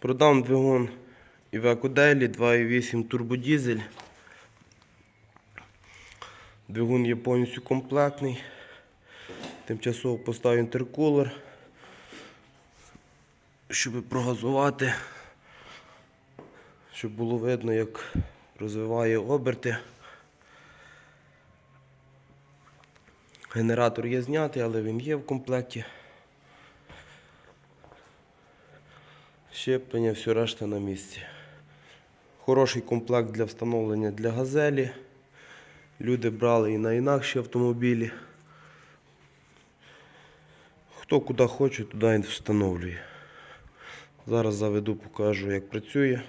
Продам двигун Daily 2.8 турбодізель. Двигун є повністю комплектний. Тимчасово поставив інтеркулер, щоб прогазувати, щоб було видно, як розвиває оберти. Генератор є знятий, але він є в комплекті. Щеплення, все решта на місці. Хороший комплект для встановлення для газелі. Люди брали і на інакші автомобілі. Хто куди хоче, туди він встановлює. Зараз заведу, покажу, як працює.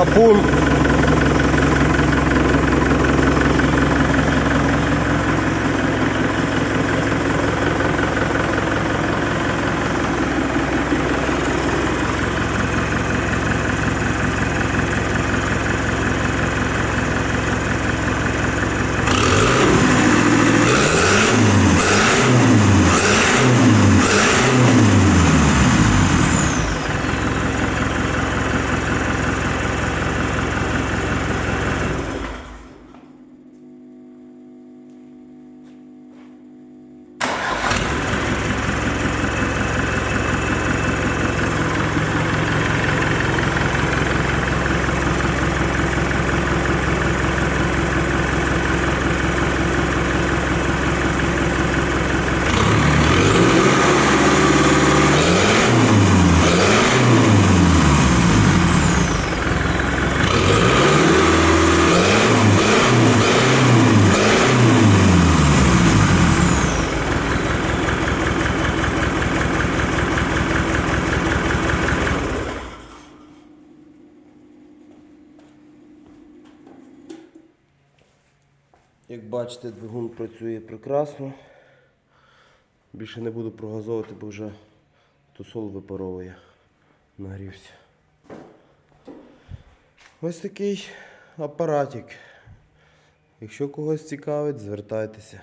sa pool Як бачите, двигун працює прекрасно. Більше не буду прогазовувати, бо вже тусол випаровує. Нагрівся. Ось такий апаратик. Якщо когось цікавить, звертайтеся.